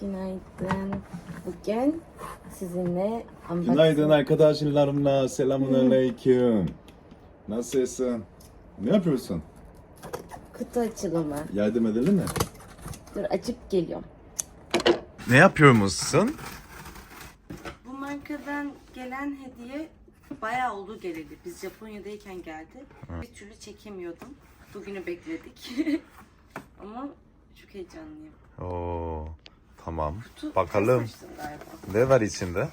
Günaydın. Bugün sizinle unboxing- Günaydın arkadaşlarımla selamun aleyküm. Nasılsın? Ne yapıyorsun? kutu açılımı. Yardım edelim mi? Dur açıp geliyorum. Ne yapıyormuşsun? Bu markadan gelen hediye bayağı oldu geleli. Biz Japonya'dayken geldi. Bir türlü çekemiyordum. Bugünü bekledik. Ama çok heyecanlıyım. Oo, tamam. Kutu Bakalım ne var içinde?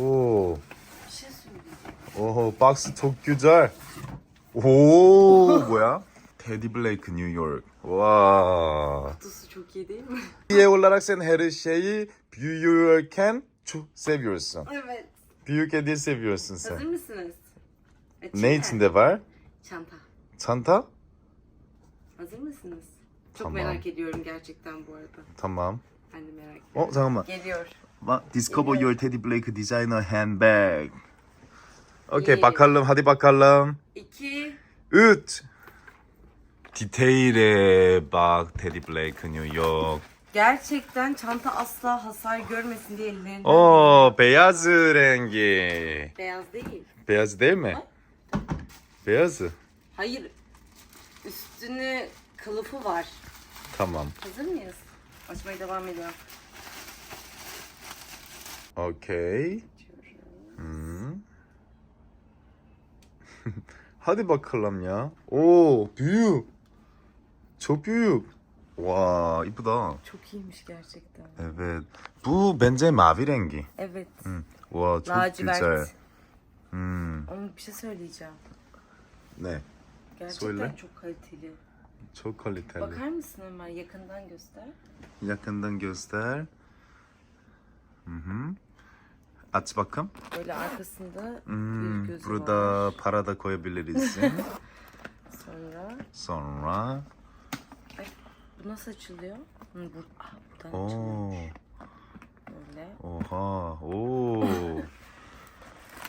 Oo, Bir şey oho, box çok güzel. Oo, 뭐야? Teddy Blake New York. Wow. Kutusu çok iyi değil mi? Hediye olarak sen her şeyi büyürken çok seviyorsun. evet. Büyük hediye seviyorsun Hazır sen. mısınız? Açayım Ne içinde var? Çanta. Çanta? Hazır mısınız? Çok Tamam. merak ediyorum gerçekten bu arada. Tamam. Ben de merak ediyorum. 어 잠깐만. Geliyor. Bak Discover Your Teddy Blake Designer Handbag. Okey İyi. bakalım hadi bakalım. İki. 3 Detail'e bak Teddy Blake New York. Gerçekten çanta asla hasar görmesin diye ellerinden. 어 beyaz rengi. Beyaz değil. Beyaz değil mi? Beyaz. Hayır. Üstünü kılıfı var. Tamam. Hazır mıyız? Açmaya devam ediyorum. Okey. Hmm. hadi bakalım ya. Oo büyük. Çok büyük. 와 이쁘다. Çok iyiymiş gerçekten. Evet. Bu bence mavi rengi. Evet. 와 çok Lacivert. güzel. Hmm. Ama bir şey söyleyeceğim. Ne? Gerçekten Söyle. çok kaliteli. Çok kaliteli. Bakar mısın Ömer? Yakından göster. Yakından göster. Hı hı. Aç bakın. Böyle arkasında Hmm, bir gözü burada var. para da koyabiliriz. Sonra Sonra. bu nasıl açılıyor? Hı, bu, ah, buradan Oo. açılıyormuş. Böyle. Oha. Oo.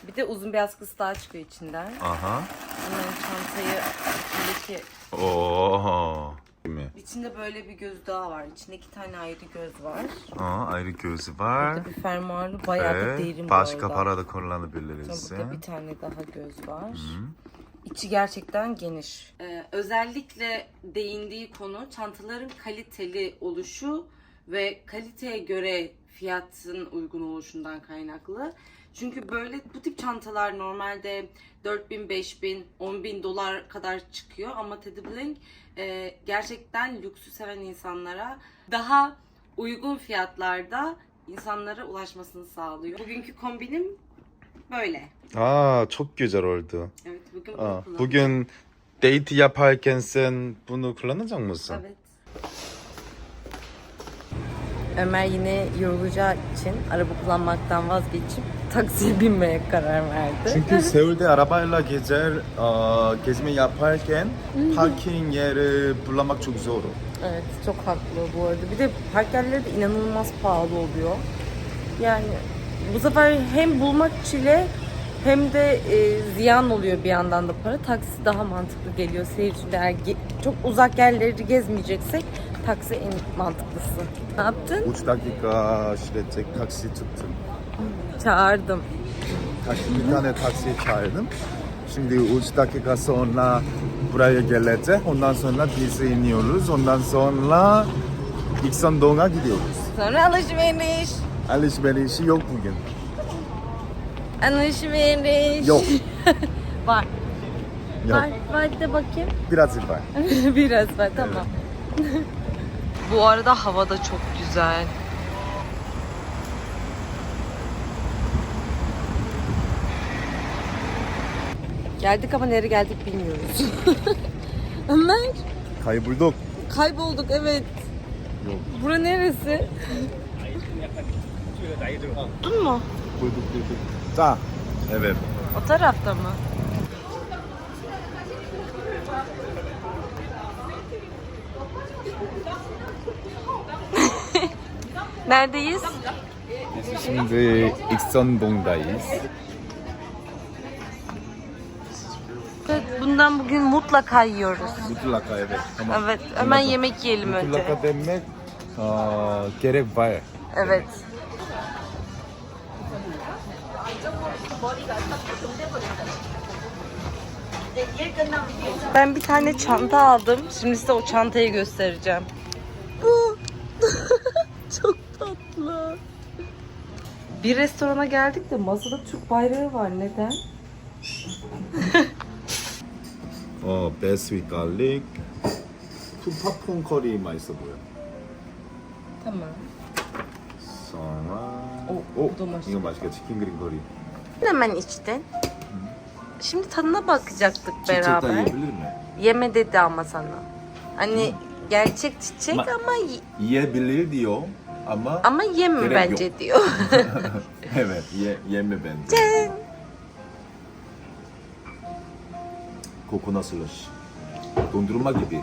Bir de uzun bir askısı daha çıkıyor içinden. Aha. Hemen çantayı içindeki Oo. Mi? içinde böyle bir göz daha var. İçinde iki tane ayrı göz var. Aa, ayrı gözü var. Burada bir fermuarlı bayağı da derin bu başka arada. para da kullanabiliriz. Burada bir tane daha göz var. İçi gerçekten geniş. Ee, özellikle değindiği konu çantaların kaliteli oluşu ve kaliteye göre fiyatın uygun oluşundan kaynaklı. Çünkü böyle bu tip çantalar normalde 4000, 5000, 10000 dolar kadar çıkıyor ama Teddy Blink e, gerçekten lüksü seven insanlara daha uygun fiyatlarda insanlara ulaşmasını sağlıyor. Bugünkü kombinim böyle. Aa çok güzel oldu. Evet bugün bunu Aa. Bugün date yaparken sen bunu kullanacak mısın? Evet. Ömer yine yorulacağı için araba kullanmaktan vazgeçip taksiye binmeye karar verdi. Çünkü Seul'de arabayla gezer, gezme yaparken parking yeri bulmak çok zor. Evet çok haklı bu arada. Bir de park yerleri de inanılmaz pahalı oluyor. Yani bu sefer hem bulmak çile hem de e, ziyan oluyor bir yandan da para. Taksi daha mantıklı geliyor seyirciler. Çok uzak yerleri gezmeyeceksek taksi en mantıklısı. Ne yaptın? 3 dakika sürecek taksi tuttum. Çağırdım. Taksi, bir tane taksi çağırdım. Şimdi 3 dakika sonra buraya gelecek. Ondan sonra biz iniyoruz. Ondan sonra İksandoğ'a gidiyoruz. Sonra alışveriş. Alışverişi yok bugün. Alışveriş. Yok. var. Yok. Var. Var de bakayım. Biraz var. Biraz var tamam. Bu arada hava da çok güzel. Geldik ama nereye geldik bilmiyoruz. Ömer Kaybolduk. kaybolduk evet. Yok. Bura neresi? Buldun mu? Bulduk bulduk. 자. Evet. O tarafta mı? Neredeyiz? Biz şimdi İksandoğ'dayız. Evet, bundan bugün mutlaka yiyoruz. Mutlaka evet. Tamam. Evet, hemen yemek yiyelim önce. Mutlaka demek 어, gerek var. Evet. Ben bir tane çanta aldım. Şimdi size o çantayı göstereceğim. Bu. Çok tatlı. Bir restorana geldik de masada Türk bayrağı var. Neden? 어, 베스 위 갈릭. 푸파풍 커리 맛있어 보여. Tamam. sonra 오, 오, 너무 맛있어. 이거 맛있겠다. 치킨 그린 커리. Hemen içtin. Şimdi tadına bakacaktık 직접 다 beraber. yiyebilir mi? Yeme dedi ama sana. Hani gerçek çiçek Ma- ama y- Yiyebilir diyor ama ama yeme Gerek bence yok. diyor. evet ye, yeme bence. Cenk. Kokonat slush. Dondurma gibi.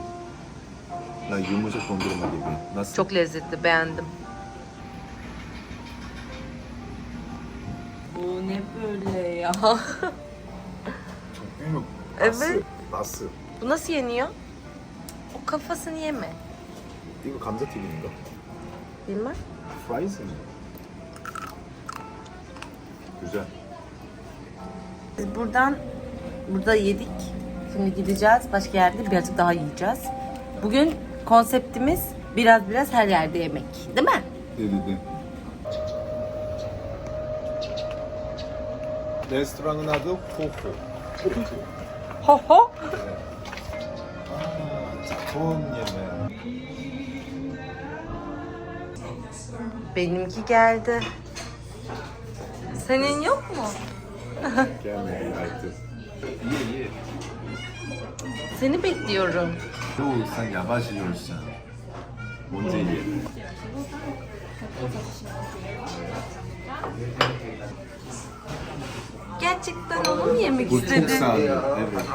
Lan yumuşak dondurma gibi. Nasıl? Çok lezzetli beğendim. Bu ne böyle ya? Çok büyük. Evet. Nasıl? Nasıl? Bu nasıl yeniyor? O kafasını yeme. 이거 감자튀김인가? Bilmem. Fries mi? Güzel. Biz buradan burada yedik. Şimdi gideceğiz başka yerde birazcık daha yiyeceğiz. Bugün konseptimiz biraz biraz her yerde yemek. Değil mi? Dedi de. Restoranın adı Hofu. Hofu. Japon yemeği. Benimki geldi. Senin yok mu? Gelmedi artık. İyi iyi. Seni bekliyorum. Doğu sen yavaş yiyorsun. Bunca iyi. Gerçekten onu mu yemek Bu çok istedin? Evet.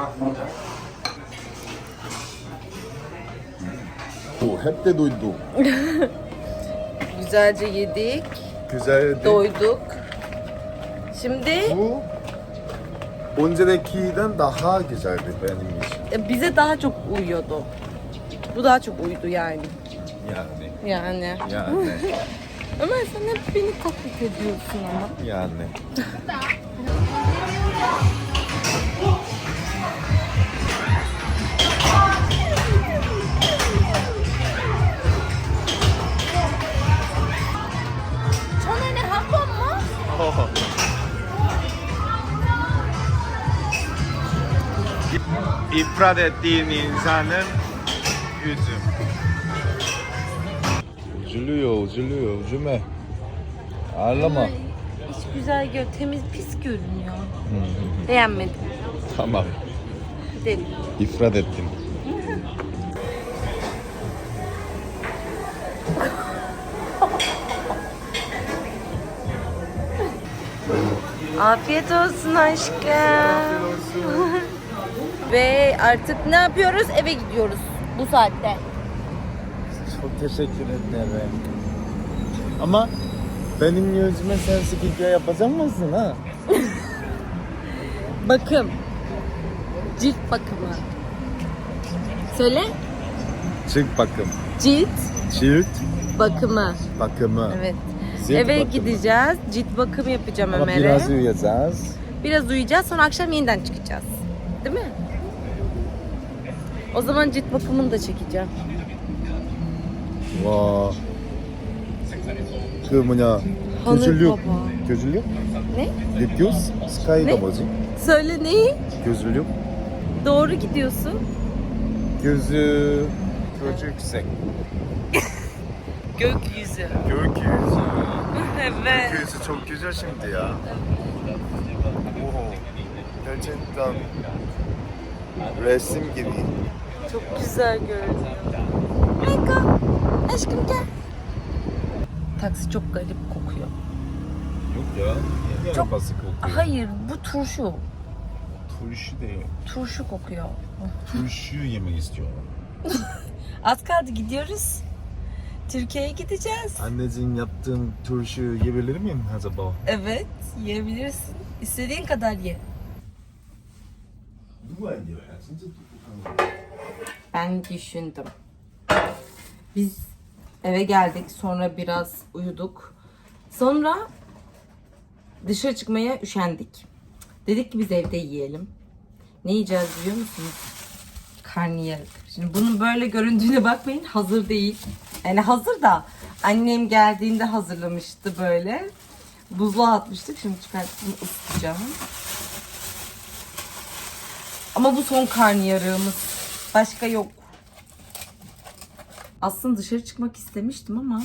Bu hep de duydum. Güzelce yedik, Güzeldi. doyduk. Şimdi Bu öncekiden daha güzeldi benim için. E, bize daha çok uyuyordu. Bu daha çok uydu yani. Yani. Yani. Yani. Ömer sen hep beni taklit ediyorsun ama. yani. İfrat ettiğin insanın yüzü. Üzülüyor, üzülüyor, üzülme. Ağlama. Hiç güzel gör, temiz pis görünüyor. Beğenmedim. Tamam. Gidelim. İfrat ettin. Afiyet olsun aşkım. Ve artık ne yapıyoruz? Eve gidiyoruz bu saatte. Çok teşekkür ederim. Ama benim yüzüme sen skincare yapacak mısın ha? Bakım. Cilt bakımı. Söyle. Cilt bakım. Cilt Cilt bakımı. bakımı. Evet. Cilt Eve bakımı. gideceğiz. Cilt bakımı yapacağım Ama Ömer'e. biraz uyuyacağız. Biraz uyuyacağız sonra akşam yeniden çıkacağız. Değil mi? O zaman cilt bakımını da çekeceğim. 와. 그 뭐냐 하늘 교술력 봐봐. 교술력? Ne? 립교스? 스카이가 네? 뭐지? Söyle neyi? 교술력? Doğru gidiyorsun. 교수 교죽색 Gökyüzü. gökyüzü evet. gökyüzü çok güzel şimdi ya Oo, gerçekten resim gibi Çok güzel görünüyor. Mango, aşkım gel. Taksi çok garip kokuyor. Yok ya. Niye Çok- arabası kokuyor? Hayır, bu turşu. Turşu değil. Turşu kokuyor. Turşu yemek istiyorum. Az kaldı gidiyoruz. Türkiye'ye gideceğiz. Anneciğin yaptığım turşu yiyebilir miyim acaba? Evet, yiyebilirsin. İstediğin kadar ye. Dua ediyor ya. Sence ben düşündüm. Biz Eve geldik. Sonra biraz uyuduk. Sonra dışarı çıkmaya üşendik. Dedik ki biz evde yiyelim. Ne yiyeceğiz biliyor musunuz? Karnıyarık. Şimdi bunun böyle göründüğüne bakmayın. Hazır değil. Yani hazır da annem geldiğinde hazırlamıştı böyle. Buzluğa atmıştık. Şimdi çıkartıp ısıtacağım. Ama bu son karnıyarığımız. Başka yok. Aslında dışarı çıkmak istemiştim ama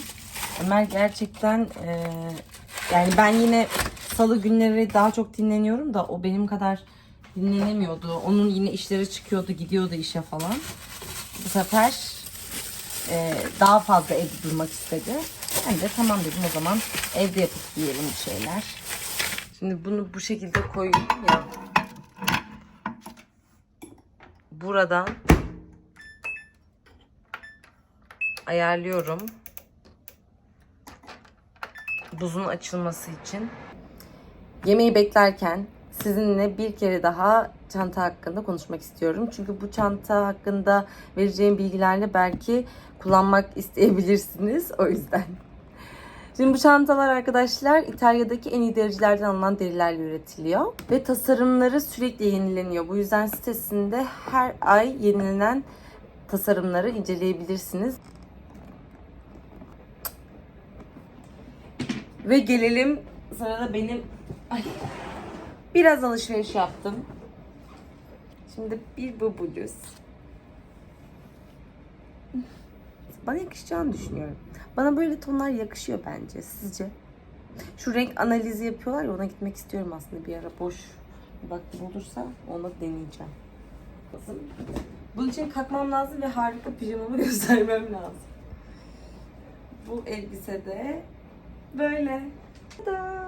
Ömer gerçekten eee, yani ben yine salı günleri daha çok dinleniyorum da o benim kadar dinlenemiyordu. Onun yine işleri çıkıyordu, gidiyordu işe falan. Bu sefer eee, daha fazla evde durmak istedi. Ben de tamam dedim o zaman evde yapıp yiyelim bir şeyler. Şimdi bunu bu şekilde koyuyorum ya. Buradan ayarlıyorum. Buzun açılması için. Yemeği beklerken sizinle bir kere daha çanta hakkında konuşmak istiyorum. Çünkü bu çanta hakkında vereceğim bilgilerle belki kullanmak isteyebilirsiniz. O yüzden. Şimdi bu çantalar arkadaşlar İtalya'daki en iyi dericilerden alınan derilerle üretiliyor. Ve tasarımları sürekli yenileniyor. Bu yüzden sitesinde her ay yenilenen tasarımları inceleyebilirsiniz. Ve gelelim sırada benim ay, biraz alışveriş yaptım. Şimdi bir bu bluz. Bana yakışacağını düşünüyorum. Bana böyle tonlar yakışıyor bence. Sizce? Şu renk analizi yapıyorlar ya ona gitmek istiyorum aslında bir ara boş bir vaktim olursa onu deneyeceğim. Kızım. Bunun için kalkmam lazım ve harika pijamamı göstermem lazım. Bu elbise de böyle. Tada!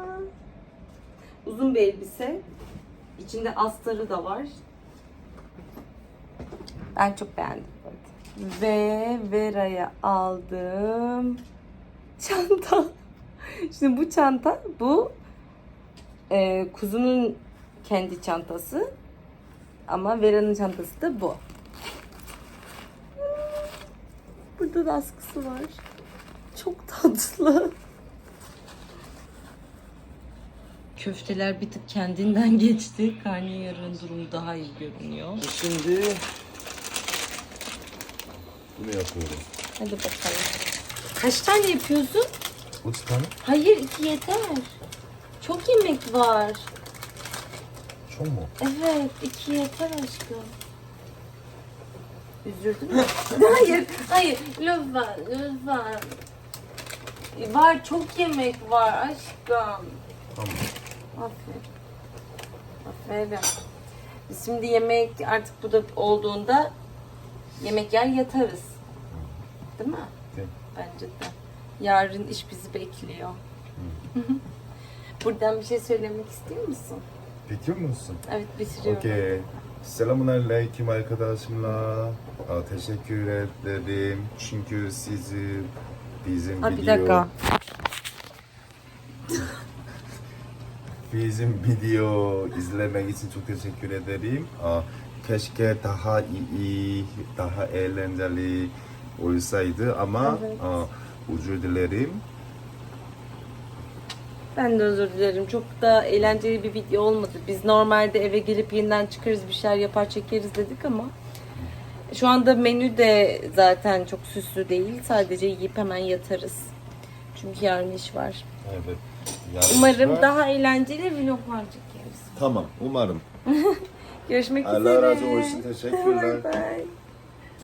Uzun bir elbise. İçinde astarı da var. Ben çok beğendim. Ve Vera'ya aldığım çanta. Şimdi bu çanta bu e, kuzunun kendi çantası. Ama Vera'nın çantası da bu. Burada da askısı var. Çok tatlı. Köfteler bir tık kendinden geçti. Karnıyarın durumu daha iyi görünüyor. Şimdi bunu yapıyorum. Hadi bakalım. Kaç tane yapıyorsun? Üç tane. Hayır iki yeter. Çok yemek var. Çok mu? Evet iki yeter aşkım. Üzüldün mü? hayır, hayır. Lütfen, lütfen. Var, çok yemek var aşkım. Tamam. Aferin. Aferin. Biz şimdi yemek artık bu da olduğunda yemek yer yatarız. Değil mi? Değil. Bence de. Yarın iş bizi bekliyor. Buradan bir şey söylemek istiyor musun? Bitiyor musun? Evet bitiriyorum. Okey. Selamun aleyküm arkadaşımlar. Aa, teşekkür ederim. Çünkü sizi bizim Ha, bir video dakika. bizim video izlemek için çok teşekkür ederim. Aa, keşke daha iyi, daha eğlenceli olsaydı ama Evet. aa, özür dilerim. Ben de özür dilerim. Çok da eğlenceli bir video olmadı. Biz normalde eve gelip yeniden çıkarız bir şeyler yapar çekeriz dedik ama şu anda menü de zaten çok süslü değil. Sadece yiyip hemen yatarız. Çünkü yarın iş var. Evet. Umarım daha eğlenceli vloglar çekeriz. Tamam, umarım. Görüşmek Allah üzere. razı olsun. Teşekkürler. Bye bye.